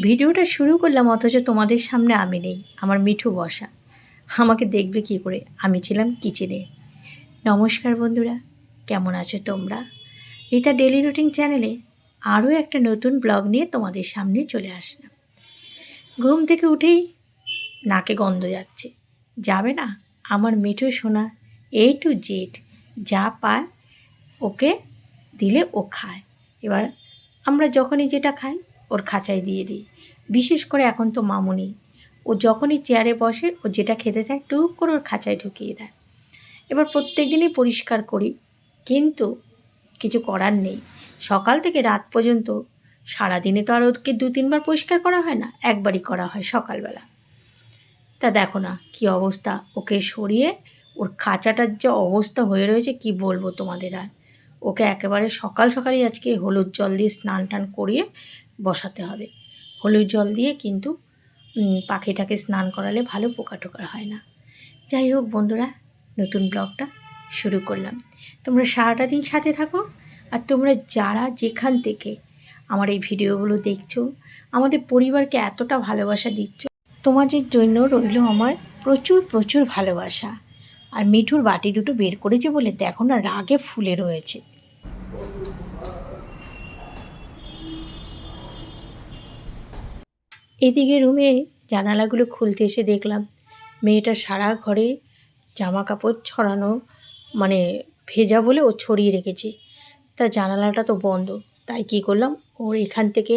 ভিডিওটা শুরু করলাম, অথচ তোমাদের সামনে আমি নেই, আমার মিঠু বসা। আমাকে দেখবে কি করে? আমি ছিলাম কিচেনে। নমস্কার বন্ধুরা, কেমন আছো তোমরা? রীতা ডেলি রুটিন চ্যানেলে আরও একটা নতুন ব্লগ নিয়ে তোমাদের সামনে চলে আসলাম। ঘুম থেকে উঠেই নাকে গন্ধ যাচ্ছে। যাবে না? আমার মিঠু সোনা এ টু জেড যা পায়, ওকে দিলে ও খায়। এবার আমরা যখনই যেটা খাই ওর খাঁচায় দিয়ে দিই। বিশেষ করে এখন তো মামুনি। ও যখনই চেয়ারে বসে, ও যেটা খেতে চায়, টুক করে ওর খাঁচায় ঢুকিয়ে দেয়। এবার প্রত্যেক দিনই পরিষ্কার করি, কিন্তু কিছু করার নেই। সকাল থেকে রাত পর্যন্ত সারাদিনে তো আর ওকে দু তিনবার পরিষ্কার করা হয় না, একবারই করা হয় সকালবেলা। তা দেখো না, কি অবস্থা? ওকে সরিয়ে ওর খাঁচাটার যে অবস্থা হয়ে রয়েছে, কি বলব তোমাদের আর? ওকে একেবারে সকাল সকালই আজকে হলুদ জল দিয়ে স্নান টান করিয়ে বসাতে হবে। হলুদ জল দিয়ে কিন্তু পাখিটাকে স্নান করালে ভালো পোকা টোকা হয় না। যাই হোক বন্ধুরা, নতুন ব্লগটা শুরু করলাম। তোমরা সারাটা দিন সাথে থাকো আর তোমরা যারা যেখান থেকে আমার এই ভিডিওগুলো দেখছ, আমাদের পরিবারকে এতটা ভালোবাসা দিচ্ছ, তোমাদের জন্য রইল আমার প্রচুর প্রচুর ভালোবাসা। আর মিঠুর বাটি দুটো বের করেছে বলে দেখো না, রাগে ফুলে রয়েছে। এদিকে রুমে জানালাগুলো খুলতে এসে দেখলাম, মেয়েটা সারা ঘরে জামা কাপড় ছড়ানো মানে ভেজা বলে ও ছড়িয়ে রেখেছে। তা জানালাটা তো বন্ধ, তাই কি করলাম? ওর এখান থেকে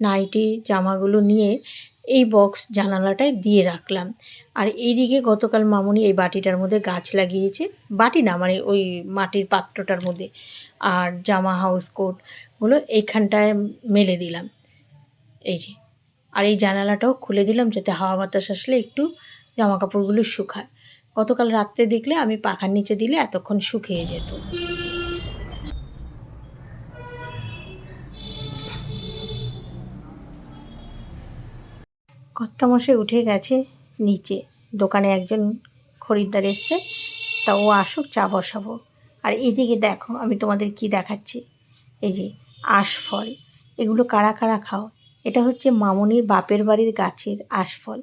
নাইটি, জামাগুলো নিয়ে এই বক্স জানালাটায় দিয়ে রাখলাম। আর এইদিকে গতকাল মামুনি এই বাটিটার মধ্যে গাছ লাগিয়েছে। বাটি না মানে ওই মাটির পাত্রটার মধ্যে। আর জামা, হাউস কোটগুলো এইখানটায় মেলে দিলাম। এই যে। আর এই জানালাটাও খুলে দিলাম যাতে হাওয়া বাতাস আসলে একটু জামা কাপড়গুলো শুকায়। গতকাল রাত্রে দেখলে আমি পাখার নিচে দিলে এতক্ষণ শুকিয়ে যেত। কর্তামশাই উঠে গেছে নিচে। দোকানে একজন খরিদ্দার এসছে, তা ও আসুক, চা বসাবো। আর এদিকে দেখো, আমি তোমাদের কি দেখাচ্ছি। এই যে, আশফল। এগুলো কারা কারা খাও? এটা হচ্ছে মামনির বাপের বাড়ির গাছের আশফল।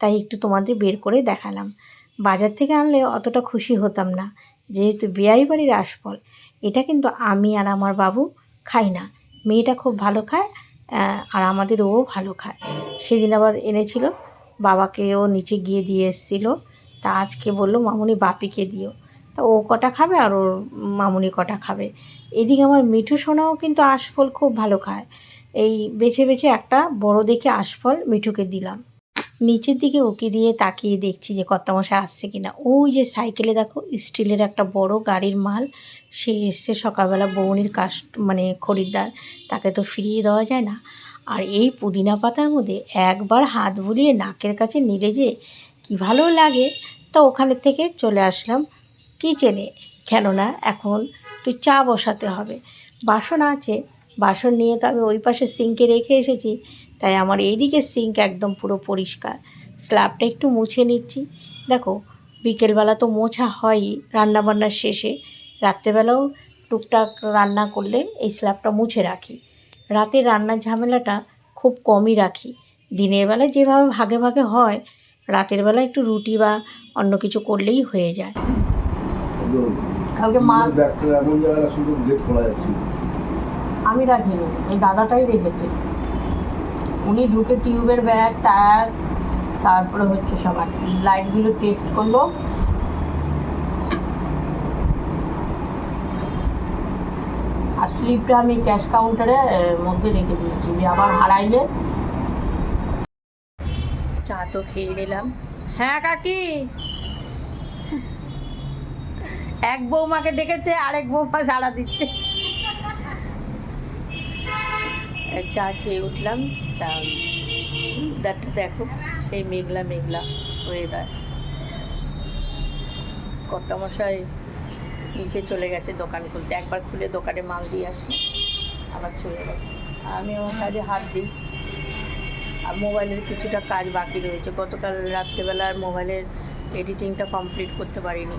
তাই একটু তোমাদের বের করে দেখালাম। বাজার থেকে আনলে অতটা খুশি হতাম না। যেহেতু বেয়াই বাড়ির আশফল, এটা কিন্তু আমি আর আমার বাবু খাই না। মেয়েটা খুব ভালো খায় আর আমাদের ও ভালো খায়। সেদিন আবার এনেছিল, বাবাকেও নিচে গিয়ে দিয়ে এসেছিল। তা আজকে বলল, মামুনি বাপিকে দিও। তা ও কটা খাবে আর ওর মামুনি কটা খাবে? এদিকে আমার মিঠু সোনাও কিন্তু আশফল খুব ভালো খায়। এই বেছে বেছে একটা বড় দেখে আশফল মিঠুকে দিলাম। নিচের দিকে ওকে দিয়ে তাকিয়ে দেখছি যে কর্তামশাই আসছে কিনা। ওই যে সাইকেলে দেখো, স্টিলের একটা বড় গাড়ির মাল। সে এসছে সকালবেলা বৌনির কাস্ট মানে খরিদ্দার। তাকে তো ফিরিয়ে দেওয়া যায় না। আর এই পুদিনা পাতার মধ্যে একবার হাত বুলিয়ে নাকের কাছে নিলে যে কি ভালো লাগে। তা ওখানের থেকে চলে আসলাম কিচেনে। কেননা এখন একটু চা বসাতে হবে। বাসন আছে বাসন নিয়ে তো আমি ওই পাশে সিঙ্কে রেখে এসেছি তাই আমার এইদিকে সিঙ্ক একদম পুরো পরিষ্কার স্ল্যাবটা একটু মুছে নিচ্ছি দেখো বিকেলবেলা তো মোছা হয়ই রান্নাবান্নার শেষে রাত্রেবেলাও টুকটাক রান্না করলে এই স্ল্যাবটা মুছে রাখি রাতে রান্নার ঝামেলাটা খুব কমই রাখি দিনের বেলায় যেভাবে ভাগে ভাগে হয় রাতের বেলা একটু রুটি বা অন্য কিছু করলেই হয়ে যায় কালকে মা আমি রাখিনি, এই দাদাটাই রেখেছে। উনি ঢুকে টিউবের ব্যাগ, টায়ার, তারপরে হচ্ছে সবার লাইটগুলো টেস্ট করল। আর স্লিপটা আমি ক্যাশ কাউন্টারে মধ্যে রেখে দিয়েছি, যে আবার হারাইলে। চা তো খেয়ে নিলাম। হ্যাঁ কাকি। এক বৌমাকে ডেকেছে, আরেক বৌমা সাড়া দিচ্ছে। চা খেয়ে উঠলাম। তা ওয়েদারটা দেখো সেই মেঘলা মেঘলা ওয়েদার কর্তামশাই নিচে চলে গেছে দোকান খুলতে। একবার খুলে দোকানে মাল দিয়ে আসি আবার চলে গেছে। আমি ওর কাজে হাত দিই। আর মোবাইলের কিছুটা কাজ বাকি রয়েছে। গতকাল রাত্রেবেলা মোবাইলের এডিটিংটা কমপ্লিট করতে পারিনি।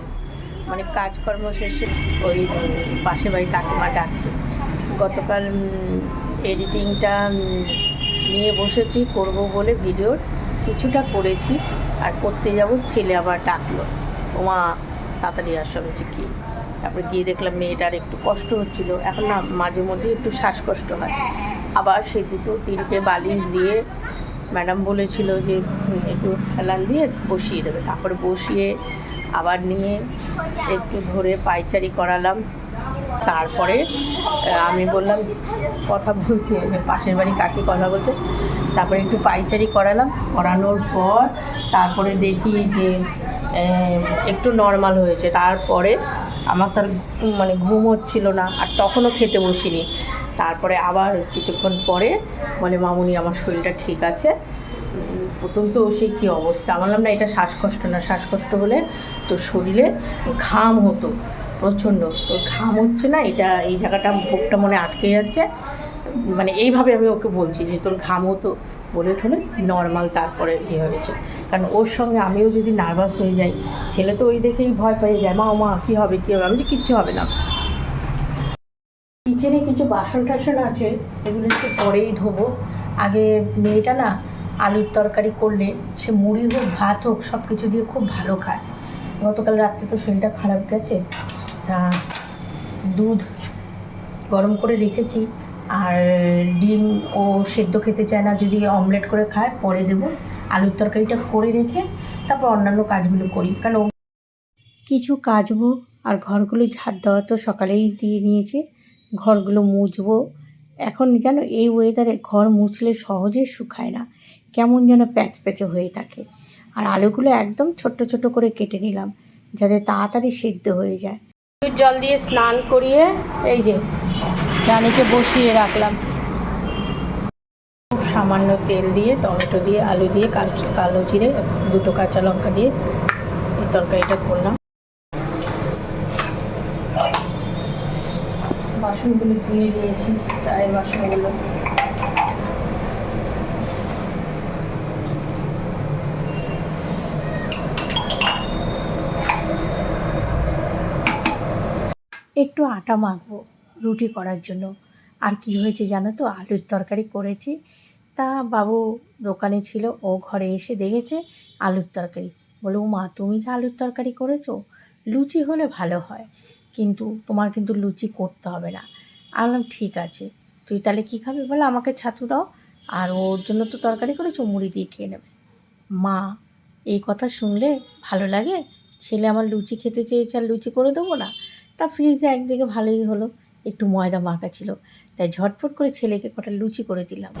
মানে কাজকর্ম শেষে ওই পাশে বাড়ি কাকিমা ডাকছে। গতকাল এডিটিংটা নিয়ে বসেছি, করব বলে ভিডিওর কিছুটা করেছি। আর করতে যাব ছেলে আবার ডাকলো। ওমা, তাড়াতাড়ি আসো হচ্ছে কি। তারপরে গিয়ে দেখলাম মেয়েটার একটু কষ্ট হচ্ছিল। এখন না মাঝে মধ্যে একটু শ্বাসকষ্ট হয়। আবার সে দুটো তিনটে বালিশ দিয়ে ম্যাডাম বলেছিল যে একটু হেলান দিয়ে বসিয়ে দেবে। তারপরে বসিয়ে আবার নিয়ে একটু ধরে পাইচারি করালাম। তারপরে আমি বললাম, কথা বলছি পাশের বাড়ি কাকি কথা বলছে? তারপরে একটু পাইচারি করালাম, করানোর পর তারপরে দেখি যে একটু নর্মাল হয়েছে। তারপরে আমার তার মানে ঘুম হচ্ছিল না, আর তখনও খেতে বসিনি। তারপরে আবার কিছুক্ষণ পরে বলে, মামুনি, আমার শরীরটা ঠিক আছে। প্রথম তো সেই কী অবস্থা? আমার না, এটা শ্বাসকষ্ট না। শ্বাসকষ্ট হলে তো শরীরে ঘাম হতো। প্রচণ্ড। তোর ঘাম হচ্ছে না, এটা, এই জায়গাটা বুকটা মনে আটকে যাচ্ছে। মানে এইভাবে আমি ওকে বলছি যে, তোর ঘাম হতো বলে ঠলে নর্মাল তারপরে ইয়ে হয়েছে কারণ ওর সঙ্গে আমিও যদি নার্ভাস হয়ে যাই, ছেলে তো ওই দেখেই ভয় পেয়ে যায়, মা মা, কী হবে কী হবে? আমি যে কিচ্ছু হবে না। কিচেনে কিছু বাসন টাসন আছে, এগুলো একটু পরেই ধোবো। আগে মেয়েটা না, আলুর তরকারি করলে, সে মুড়ি হোক, ভাত হোক সব কিছু দিয়ে খুব ভালো খায়। গতকাল রাত্রে তো শরীরটা খারাপ গেছে। তা দুধ গরম করে রেখেছি আর ডিম ও সেদ্ধ খেতে চায় না, যদি অমলেট করে খায় পরে দেবো। আলুর তরকারিটা করে রেখে তারপর অন্যান্য কাজগুলো করি। কারণ কিছু কাচবো আর ঘরগুলো ঝাড় দেওয়া তো সকালেই দিয়ে নিয়েছে, ঘরগুলো মুছবো। এখন যেন এই ওয়েদারে ঘর মুছলে সহজে শুকায় না, কেমন যেন প্যাচ প্যাচে হয়ে থাকে। আর আলুগুলো একদম ছোট্ট ছোট করে কেটে নিলাম, যাতে তাড়াতাড়ি সিদ্ধ হয়ে যায়। জল দিয়ে স্নান করিয়ে এই যে রানীকে বসিয়ে রাখলাম। খুব সামান্য তেল দিয়ে, টমেটো দিয়ে, আলু দিয়ে কালো জিরে, দুটো কাঁচা লঙ্কা দিয়ে এই তরকারিটা করলাম। বাসনগুলো ধুয়ে দিয়েছি, চায়ের বাসনগুলো। একটু আটা মাখবো রুটি করার জন্য। আর কি হয়েছে জানো তো? আলুর তরকারি করেছি। তা বাবু দোকানে ছিল, ও ঘরে এসে দেখেছে আলুর তরকারি। বলে ও মা তুমি যে আলুর তরকারি করেছ, লুচি হলে ভালো হয়। কিন্তু তোমার কিন্তু লুচি করতে হবে না। আমি বললাম, ঠিক আছে। তুই তাহলে কী খাবি? বলে আমাকে ছাতু দাও। আর ওর জন্য তো তরকারি করেছ, মুড়ি দিয়ে খেয়ে নেবে। মা, এই কথা শুনলে ভালো লাগে? ছেলে আমার লুচি খেতে চেয়েছে আর লুচি করে দেবো না? ফ্রিজে একদিকে ভালোই হলো, একটু ময়দা মাখা ছিল, তাই ঝটফট করে ছেলেকে কটা লুচি করে দিলাম।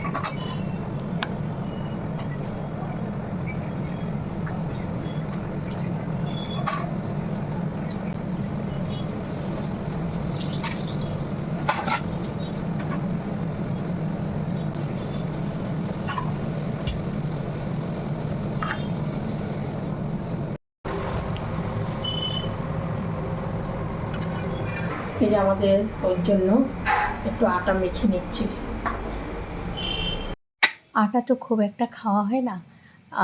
আমাদের ওর জন্য একটু আটা মেখে নিচ্ছি। আটা তো খুব একটা খাওয়া হয় না,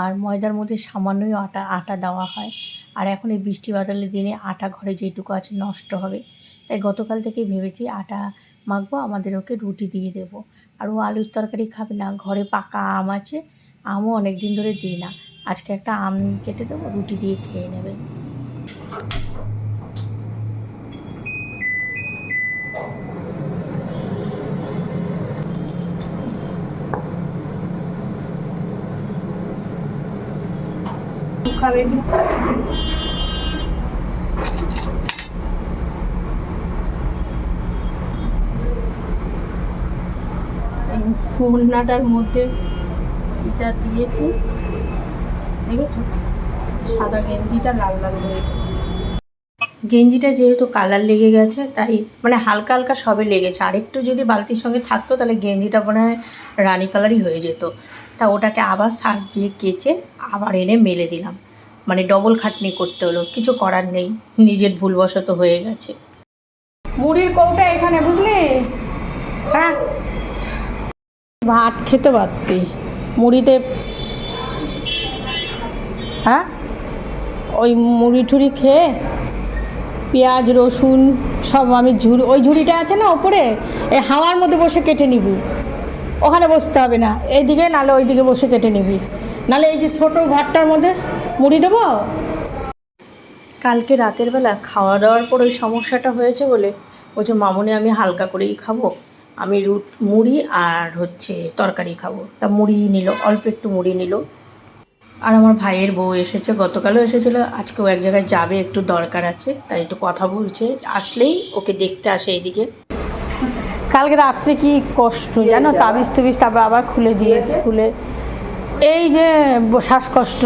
আর ময়দার মধ্যে সামান্যই আটা আটা দেওয়া হয়। আর এখন এই বৃষ্টি বাদলের দিনে আটা ঘরে যেটুকু আছে নষ্ট হবে। তাই গতকাল থেকেই ভেবেছি আটা মাখবো, আমাদের ওকে রুটি দিয়ে দেবো। আর ও আলুর তরকারি খাবে না, ঘরে পাকা আম আছে, আমও অনেক দিন ধরে দিই না। আজকে একটা আম কেটে দেবো, রুটি দিয়ে খেয়ে নেবে। খাবে এই মধ্যে এটা দিয়েছি। সাদা গেঞ্জিটা লাল লাল হয়ে গেছে। গেঞ্জিটা যেহেতু কালার লেগে গেছে, তাই মানে হালকা হালকা সবে লেগেছে। আরেকটু যদি বালতির সঙ্গে থাকতো, তাহলে গেঞ্জিটা মনে হয় রানি কালারই হয়ে যেত। তা ওটাকে আবার সার্ফ দিয়ে কেচে আবার এনে মেলে দিলাম। মানে ডবল খাটনি করতে হলো কিছু করার নেই নিজের ভুলবশত হয়ে গেছে। মুড়ির কৌটা এখানে বুঝলি? হ্যাঁ। ভাত খেতে পারতি। মুড়িতে হ্যাঁ? ওই মুড়ি টুড়ি খেয়ে পেঁয়াজ রসুন সব আমি ঝুড়ি ওই ঝুড়িটা আছে না ওপরে? এই হাওয়ার মধ্যে বসে কেটে নিবি। ওখানে বসতে হবে না। এইদিকে নাহলে ওইদিকে বসে কেটে নিবি। নাহলে এই যে ছোট ঘরটার মধ্যে মুড়ি দেবো? কালকে রাতের বেলা খাওয়া দাওয়ার পর ওই সমস্যাটা হয়েছে বলে বলছে মামনি আমি হালকা করেই খাব। আমি রুট মুড়ি আর হচ্ছে তরকারি খাব। তা মুড়ি নিল অল্প একটু মুড়ি নিল। আর আমার ভাইয়ের বউ এসেছে গতকালও এসেছিল। আজকেও এক জায়গায় যাবে একটু দরকার আছে তাই একটু কথা বলছে। আসলেই ওকে দেখতে আসে এইদিকে। কালকে রাত্রে কি কষ্ট জানো? তাবিজ তুবিজ তারপর আবার খুলে দিয়েছে খুলে এই যে শ্বাসকষ্ট।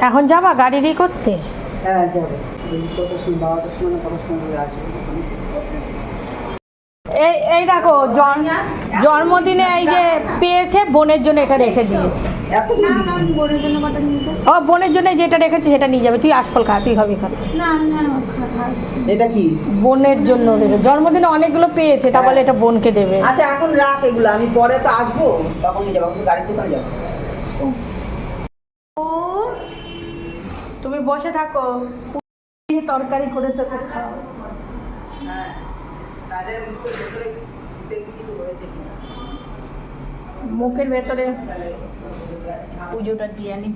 এখন ইয়ে যাবা গাড়ি করতে? হ্যাঁ যাবে ওই কটার সময় বারোটার সময় না কটার সময় করে আসবে এই এই দেখো জন্মদিনে এই যে পেয়েছে বোনের জন্য এটা রেখে দিয়েছে। এত বোনের জন্য ও বোনের জন্য যেটা রেখেছে সেটা নিয়ে যাবে। তুই আশফল খা তুই খাবি খা। এটা কি? বোনের জন্য রেখে জন্মদিনে অনেকগুলো পেয়েছে তা বলে এটা বোনকে দেবে। আচ্ছা এখন রাখ এগুলো। আমি পরে তো আসব। তখন নিয়ে যাব। গাড়ির দোকানে যাব। তুমি বসে থাকো। তরকারি করে তোকে খাও হ্যাঁ। মুখের ভেতরে কিছু হয়েছে কিনা? মুখের ভেতরে পুজোটা দিয়ে আনি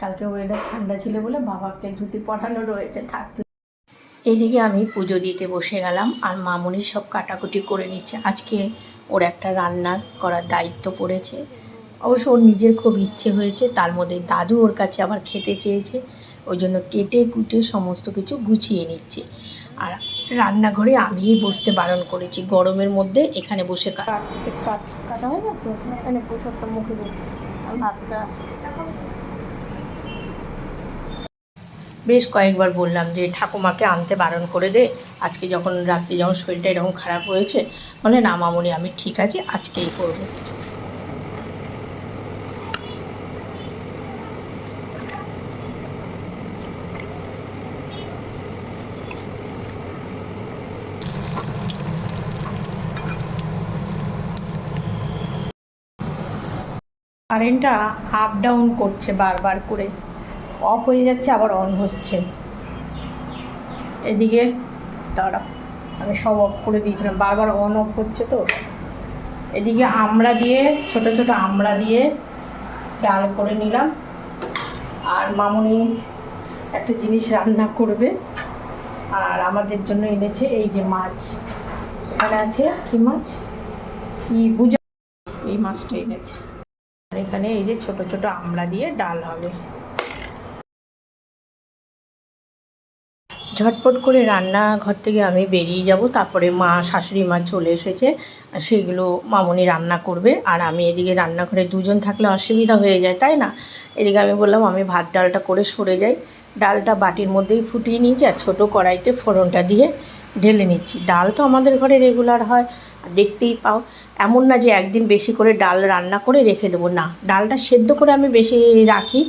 কালকে ওয়েদার ঠান্ডা ছিল বলে বাবাকে ধুতি পরানো রয়েছে থাকতে এদিকে আমি পুজো দিতে বসে গেলাম আর মামুনি সব কাটাকুটি করে নিচ্ছে। আজকে ওর একটা রান্নার করার দায়িত্ব পড়েছে। অবশ্য ওর নিজের খুব ইচ্ছে হয়েছে তার মধ্যে দাদু ওর কাছে আবার খেতে চেয়েছে ওই জন্য কেটে কুটে সমস্ত কিছু গুছিয়ে নিচ্ছে। আর রান্নাঘরে আমিই বসতে বারণ করেছি গরমের মধ্যে এখানে বসে কাটা হয়ে গেছে? এখানে পোশাকটা মুখে ভাতটা বেশ কয়েকবার বললাম যে ঠাকুমাকে আনতে বারণ করে দে আজকে যখন রাত্রে যখন শরীরটা এরকম খারাপ হয়েছে বলে না মামনি আমি ঠিক আছে আজকেই করব। কারেন্টটা আপ ডাউন করছে বারবার করে। অফ হয়ে যাচ্ছে, আবার অন হচ্ছে। এদিকে, দাঁড়া, আমি সব অফ করে দিয়েছিলাম। বারবার অন অফ হচ্ছে তো। এদিকে আমড়া দিয়ে, ছোট ছোট আমড়া দিয়ে ডাল করে নিলাম। আর মামুনি একটা জিনিস রান্না করবে। আর আমাদের জন্য এনেছে এই যে মাছ। এখানে আছে কি মাছ? কি বুঝা এই মাছটা এনেছে। এখানে এই যে ছোট ছোট আমড়া দিয়ে ডাল হবে। ঝটপট করে রান্নাঘর থেকে আমি বেরিয়ে যাব, তারপরে মা, শাশুড়ি মা চলে এসেছে সেগুলো মামনি রান্না করবে। আর আমি এদিকে রান্নাঘরে দুজন থাকলে অসুবিধা হয়ে যায়, তাই না? এদিকে আমি বললাম, আমি ভাত ডালটা করে সরে যাই। ডালটা বাটির মধ্যেই ফুটিয়ে নিয়েছি, আর ছোটো কড়াইতে ফোড়নটা দিয়ে ঢেলে নিচ্ছি। ডাল তো আমাদের ঘরে রেগুলার হয় দেখতেই পাও। এমন না যে একদিন বেশি করে ডাল রান্না করে রেখে দেবো। না ডালটা সেদ্ধ করে আমি বেশি রাখি।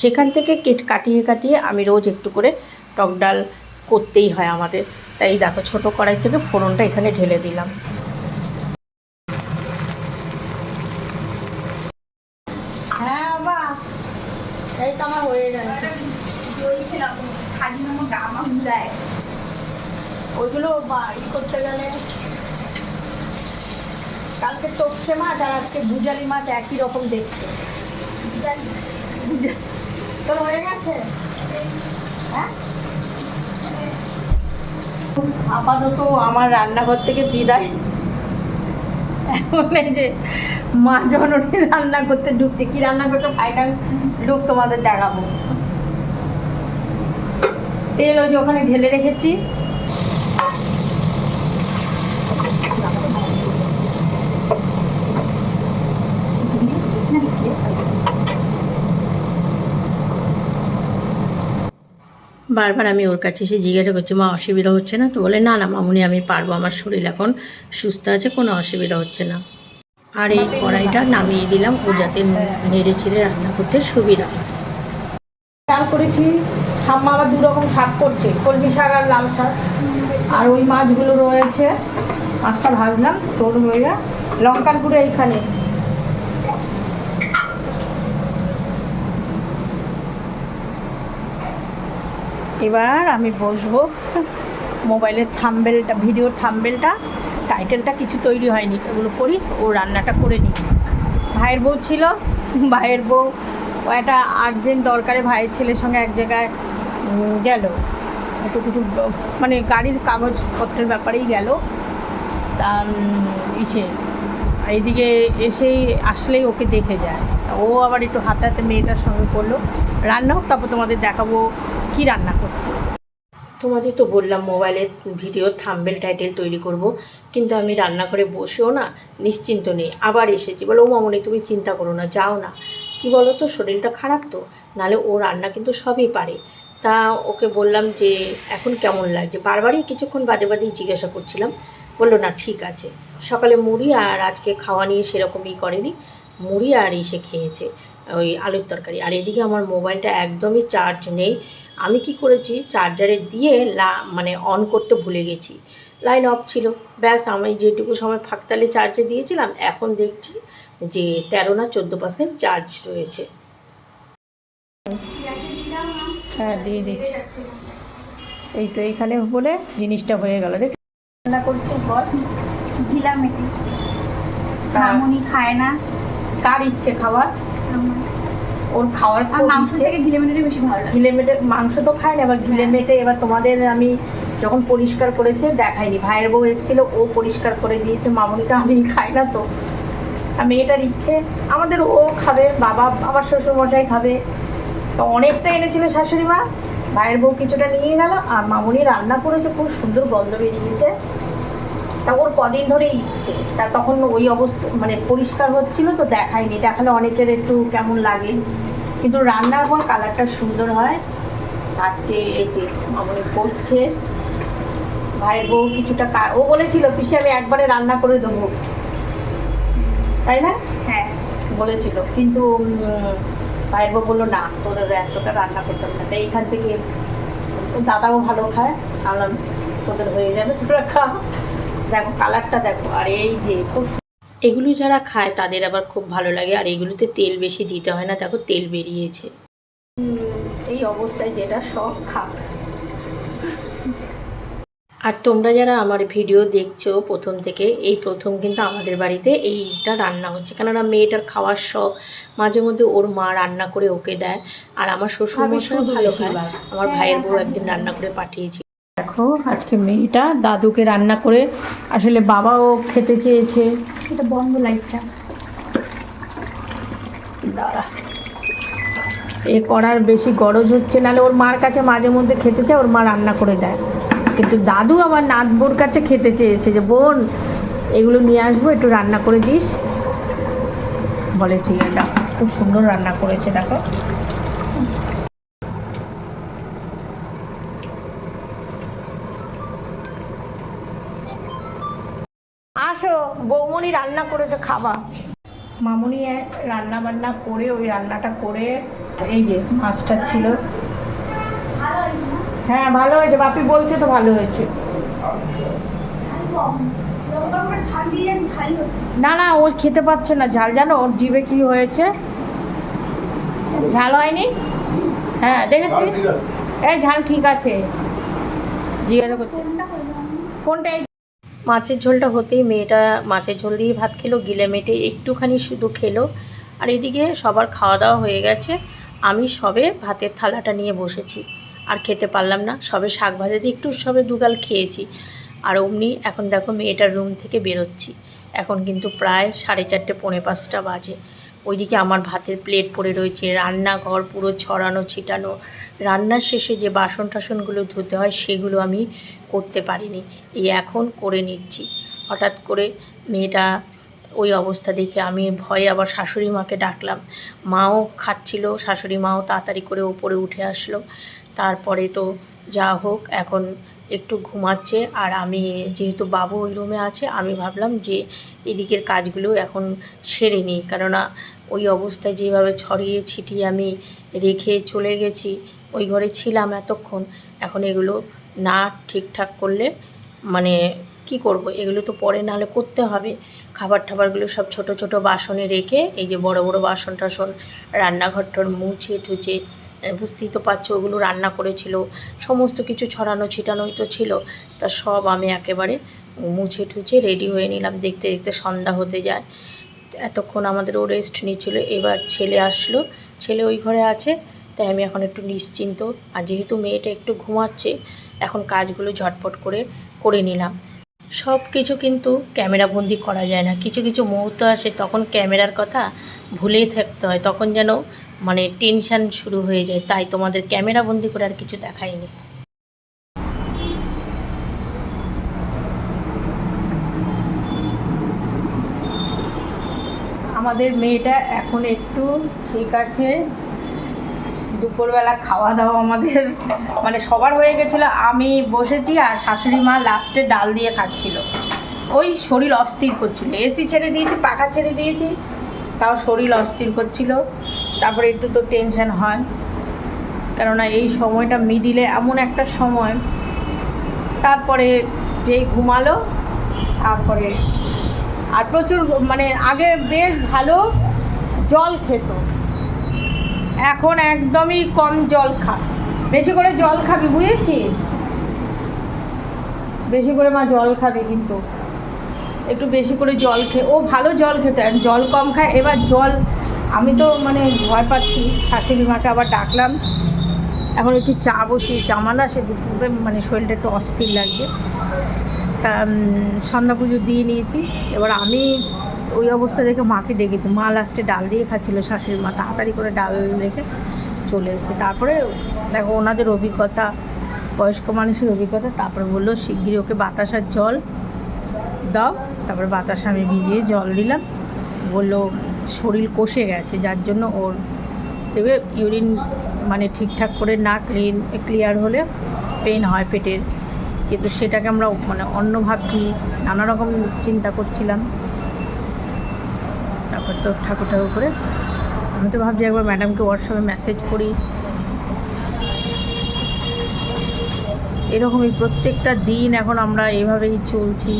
সেখান থেকে কেট কাটিয়ে কাটিয়ে আমি রোজ একটু করে টক ডাল করতেই হয় আমাদের। তাই দেখো ছোটো কড়াই থেকে ফোড়নটা এখানে ঢেলে দিলাম। হ্যাঁ হয়ে ওইগুলো করতে গেলে কালকে টপসে মাছ আর আজকে ভুজালি মাছ একই রকম দেখতে। তোর হয়ে গেছে? হ্যাঁ? আপাতত আমার রান্নাঘর থেকে বিদায়। এখন এই যে মা জননী রান্না করতে ঢুকছে। কি রান্না করতে ফাইনাল লুক তোমাদের দেখাবো। তেল ওই যে ওখানে ঢেলে রেখেছি। বারবার আমি ওর কাছে এসে জিজ্ঞাসা করছি, মা, অসুবিধা হচ্ছে না? তো বলে, না না, মামুনি, আমি পারব, আমার শরীর এখন সুস্থ আছে, কোনো অসুবিধা হচ্ছে না। আর এই কড়াইটা নামিয়ে দিলাম, ও যাতে নেড়ে ছেড়ে রান্না করতে সুবিধা হয়। ডাল করেছি ঠাম্মা আবার দু রকম শাক করছে, কলমি শাক আর লাল শাক। আর ওই মাছগুলো রয়েছে, মাছটা ভাজলাম তোর হয়ে লঙ্কার গুঁড়ো এইখানে এবার আমি বসবো। মোবাইলের থাম্বেলটা ভিডিওর থাম্বেলটা, টাইটেলটা কিছু তৈরি হয়নি, এগুলো করি, ও রান্নাটা করে নিই। ভাইয়ের বউ ছিল, ভাইয়ের বউ একটা আর্জেন্ট দরকারে ভাইয়ের ছেলের সঙ্গে এক জায়গায় গেল। একটু কিছু মানে গাড়ির কাগজপত্রের ব্যাপারেই গেল। তা ইসে, এইদিকে এসেই আসলেই ওকে দেখে যায়। ও আবার একটু হাতে হাতে মেয়েটার সঙ্গে করল। রান্না হোক, তারপর তোমাদের দেখাবো কি রান্না করছে। তোমাদের তো বললাম মোবাইলে ভিডিও, থাম্বেল টাইটেল তৈরি করব, কিন্তু আমি রান্না করে বসেও না, নিশ্চিন্ত নেই। আবার এসেছি। বলো, ও মামনি, তুমি চিন্তা করো না, যাও না। কি বলো তো, শরীরটা খারাপ তো? নালে ও রান্না কিন্তু সবই পারে। তা ওকে বললাম যে, এখন কেমন লাগছে? বারবারই কিছুক্ষণ বাদে বাদেই জিজ্ঞাসা করছিলাম। বলল, না, ঠিক আছে। সকালে মুড়ি আর আজকে খাওয়া নিয়ে সেরকমই করেনি। মুড়ি আর এসে খেয়েছে ওই আলুর তরকারি। আর এদিকে আমার মোবাইলটা একদমই চার্জ নেই। আমি কি করেছি চার্জারে দিয়ে লা মানে অন করতে ভুলে গেছি। লাইন অফ ছিল। ব্যাস আমি যেটুকু সময় ফাঁকতালে চার্জে দিয়েছিলাম এখন দেখছি যে তেরো না চোদ্দ পার্সেন্ট চার্জ রয়েছে। হ্যাঁ দিয়ে দিচ্ছি। এই তো এইখানে বলে জিনিসটা হয়ে গেল। দেখ রান্না করছি বল। গিলামেটি তা মামুনি খায় না। কার ইচ্ছে খাবার ওর খাওয়ার খুব ইচ্ছে। থেকে গিলামেটিটা বেশি ভালো লাগে। ঘিলে মেটে মাংস তো খায় না এবার ঘিলে মেটে এবার তোমাদের আমি যখন পরিষ্কার করেছে দেখাইনি। ভাইয়ের বউ এসেছিল ও পরিষ্কার করে দিয়েছে মামনিটা আমি খাই না তো। আর মেয়েটার ইচ্ছে আমাদের ও খাবে বাবা আমার শ্বশুর মশাই খাবে। তো অনেকটা এনেছিল শাশুড়ি মা ভাইয়ের বউ কিছুটা নিয়ে গেল আর মামনি রান্না করেছে খুব সুন্দর গন্ধ বেরিয়েছে। তা ওর কদিন ধরে ইচ্ছে। তা তখন ওই অবস্থা মানে পরিষ্কার হচ্ছিল তো দেখায়নি। দেখালে অনেকের একটু কেমন লাগে। কিন্তু রান্নার পর কালারটা সুন্দর হয়। আজকে এই যে মামনি করছে। ভাইয়ের বউ কিছুটা ও বলেছিল পিসে আমি একবারে রান্না করে দেবো। তাই না? হ্যাঁ। বলেছিল। কিন্তু ভাইয়ের বউ বলল না তোর এতটা রান্না করতে হবে না। তাই এইখান থেকে দাদাও ভালো খায়। আমরা তোদের হয়ে যাবে তোরা খা। দেখো কালারটা দেখো আর এই যে খুব এগুলো যারা খায় তাদের আবার খুব ভালো লাগে আর এগুলোতে তেল বেশি দিতে হয় না দেখো তেল বেরিয়েছে। এই অবস্থায় যেটা সব খাক। আর তোমরা যারা আমার ভিডিও দেখছ প্রথম থেকে এই প্রথম কিন্তু আমাদের বাড়িতে এইটা রান্না হচ্ছে। কেননা মেয়েটার খাওয়ার শখ মাঝে মধ্যে ওর মা রান্না করে ওকে দেয় আর আমার শ্বশুর মশাই ভালো খায়। আমার হ্যাঁ, ভাইয়ের বউ একদিন রান্না করে পাঠিয়েছি দেখো, আজকে মেয়েটা দাদুকে রান্না করে আসলে বাবাও খেতে চেয়েছে। এটা বন্ধ লাইটটা। দাঁড়া। এ করার বেশি গরজ হচ্ছে, নাহলে ওর মার কাছে মাঝে মধ্যে খেতে চায়, ওর মা রান্না করে দেয়। কিন্তু দাদু আমার নাতবোর কাছে খেতে চেয়েছে যে, বোন, এগুলো নিয়ে আসব, একটু রান্না করে দিস। বলে, ঠিক আছে খুব সুন্দর রান্না করেছে, দেখো আসো বৌমনি রান্না করেছে খাবা। মামুনি রান্না বান্না করে ওই রান্নাটা করে এই যে মাছটা ছিল। হ্যাঁ ভালো হয়েছে। বাপি বলছে তো ভালো হয়েছে। না না ও খেতে পাচ্ছে না। ঝাল জানো ওর জিভে কি হয়েছে? ঝাল হয়নি? হ্যাঁ দেখেছি এই ঝাল ঠিক আছে। জিজ্ঞাসা করছে। কোনটা মাছের ঝোলটা হতেই মেয়েটা মাছের ঝোল দিয়ে ভাত খেলো, গিলে মেটে একটুখানি শুধু খেলো। আর এদিকে সবার খাওয়া দাওয়া হয়ে গেছে। আমি সবে ভাতের থালাটা নিয়ে বসেছি। আর খেতে পারলাম না। সবে শাক ভাজা দিয়ে একটু সবে দুগাল খেয়েছি। আর অমনি এখন দেখো মেয়েটার রুম থেকে বেরোচ্ছি। এখন কিন্তু প্রায় সাড়ে চারটে, পৌনে পাঁচটা বাজে। ওইদিকে আমার ভাতের প্লেট পড়ে রয়েছে, রান্নাঘর পুরো ছড়ানো, ছিটানো। রান্নার শেষে যে বাসন টাসনগুলো ধুতে হয়, সেগুলো আমি করতে পারিনি। এই এখন করে নিচ্ছি। হঠাৎ করে মেয়েটা ওই অবস্থা দেখে আমি ভয়ে আবার শাশুড়ি মাকে ডাকলাম। মাও খাচ্ছিল, শাশুড়ি মাও তাড়াতাড়ি করে ওপরে উঠে আসলো। তারপরে তো যা হোক, এখন একটু ঘুমাচ্ছে। আর আমি যেহেতু বাবু ওই রুমে আছে, আমি ভাবলাম যে এদিকের কাজগুলো এখন সেরে নিই। কেননা ওই অবস্থায় যেভাবে ছড়িয়ে ছিটিয়ে আমি রেখে চলে গেছি, ওই ঘরে ছিলাম এতক্ষণ। এখন এগুলো না ঠিকঠাক করলে মানে কি করব? এগুলো তো পরে নাহলে করতে হবে। খাবার টাবারগুলো সব ছোট ছোট বাসনে রেখে এই যে বড় বড় বাসন টাসন, রান্নাঘরটার মুছে ঠুচে বুঝতেই তো পারছ ওগুলো রান্না করেছিল। সমস্ত কিছু ছড়ানো ছিটানোই তো ছিল। তা সব আমি একেবারে মুছে টুছে রেডি হয়ে নিলাম। দেখতে দেখতে সন্ধ্যা হতে যায়। এতক্ষণ আমাদের ও রেস্ট নিচ্ছিল। এবার ছেলে আসলো। ছেলে ওই ঘরে আছে, তাই আমি এখন একটু নিশ্চিন্ত। আর যেহেতু মেয়েটা একটু ঘুমাচ্ছে, এখন কাজগুলো ঝটপট করে করে নিলাম। সব কিছু কিন্তু ক্যামেরা বন্দি করা যায় না। কিছু কিছু মুহূর্ত আসে, তখন ক্যামেরার কথা ভুলেই থাকতে হয়। তখন যেন মানে টেনশান শুরু হয়ে যায়। তাই তোমাদের ক্যামেরা বন্দি করে আর কিছু দেখাইনি। আমাদের মেয়েটা এখন একটু ঠিক আছে। দুপুরবেলা খাওয়া দাওয়া আমাদের মানে সবার হয়ে গেছিল। আমি বসেছি আর শাশুড়ি মা লাস্টে ডাল দিয়ে খাচ্ছিল। ওই শরীর অস্থির করছিল। এসি ছেড়ে দিয়েছি, পাখা ছেড়ে দিয়েছি, তাও শরীর অস্থির করছিল। তারপরে একটু তো টেনশন হয়। কেননা এই সময়টা মিডিলে এমন একটা সময়। তারপরে যেই ঘুমালো, তারপরে আর প্রচুর মানে আগে বেশ ভালো জল খেত। এখন একদমই কম জল খা, বেশি করে জল খাবি, বুঝেছিস? বেশি করে মা জল খাবে কিন্তু। একটু বেশি করে জল খেয়ে ও ভালো জল খেতে জল কম খায়। এবার জল, আমি তো মানে ভয় পাচ্ছি, শাশুড়ি মাকে আবার ডাকলাম। এখন একটু চা বসিয়েছি, আমার না সে মানে শরীরটা একটু অস্থির লাগবে তা সন্ধ্যা পুজো দিয়ে নিয়েছি। এবার আমি ওই অবস্থা দেখে মাকে ডেকেছি। মা লাস্টে ডাল দিয়ে খাচ্ছিল শাশুড়ি মা। তাড়াতাড়ি করে ডাল রেখে চলে এসেছে। তারপরে দেখো ওনাদের অভিজ্ঞতা, বয়স্ক মানুষের অভিজ্ঞতা। তারপরে বলল, শিগগিরই ওকে বাতাসার জল দাও। তারপরে বাতাসা আমি ভিজিয়ে জল দিলাম। বলল, শরীর কষে গেছে। যার জন্য ওর দেবে ইউরিন মানে ঠিকঠাক করে না ক্লিন ক্লিয়ার হলে পেন হয় পেটের। কিন্তু সেটাকে আমরা মানে অন্য ভাবছি নানা রকম চিন্তা করছিলাম। তারপর তো ঠাকুর ঠাকুর করে আমি তো ভাবছি একবার ম্যাডামকে হোয়াটসঅ্যাপে মেসেজ করি। এরকমই প্রত্যেকটা দিন এখন আমরা এভাবেই চলছি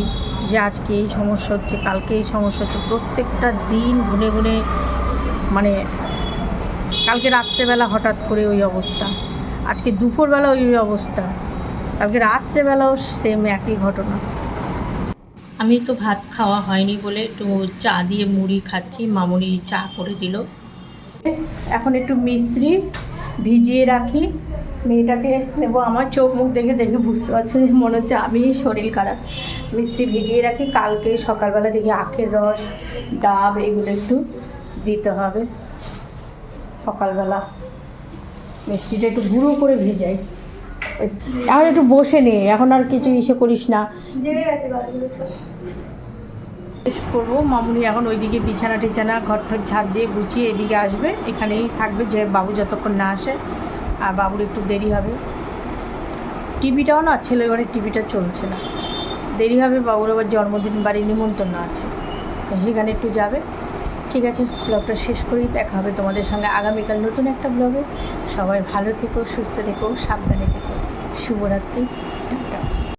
যে আজকে এই সমস্যা হচ্ছে কালকে এই সমস্যা হচ্ছে। প্রত্যেকটা দিন গুনে গুনে মানে কালকে রাত্রেবেলা হঠাৎ করে ওই অবস্থা। আজকে দুপুরবেলা ওই অবস্থা। কালকে রাত্রেবেলাও সেম একই ঘটনা। আমি তো ভাত খাওয়া হয়নি বলে একটু চা দিয়ে মুড়ি খাচ্ছি মামুনি চা করে দিল। এখন একটু মিশ্রি ভিজিয়ে রাখি। মেয়েটাকে নেব আমার চোখ মুখ দেখে দেখে বুঝতে পারছ যে মনে হচ্ছে আমি শরীর খারাপ। মিশ্রি ভিজিয়ে রাখি কালকে সকালবেলা দেখি আখের রস ডাব এগুলো একটু দিতে হবে। সকালবেলা মিষ্টিটা একটু গুঁড়ো করে ভেজাই। এখন একটু বসে নে, এখন আর কিছু ইসে করিস না। করব। মামুনি এখন ওইদিকে বিছানা টিছানা, ঘর ঠর ঝাড় দিয়ে গুছিয়ে এদিকে আসবে। এখানেই থাকবে যে বাবু যতক্ষণ না আসে। আর বাবুর একটু দেরি হবে। টিভিটাও না, ছেলের ঘরের টিভিটা চলছে না। দেরি হবে বাবুর, আবার জন্মদিন বাড়ি নিমন্ত্রণ আছে। তো সেখানে একটু যাবে। ঠিক আছে ব্লগটা শেষ করি, দেখা হবে তোমাদের সঙ্গে আগামীকাল নতুন একটা ব্লগে সবাই ভালো থেকো, সুস্থ থেকো, সাবধানে থেকো। শুভরাত্রি।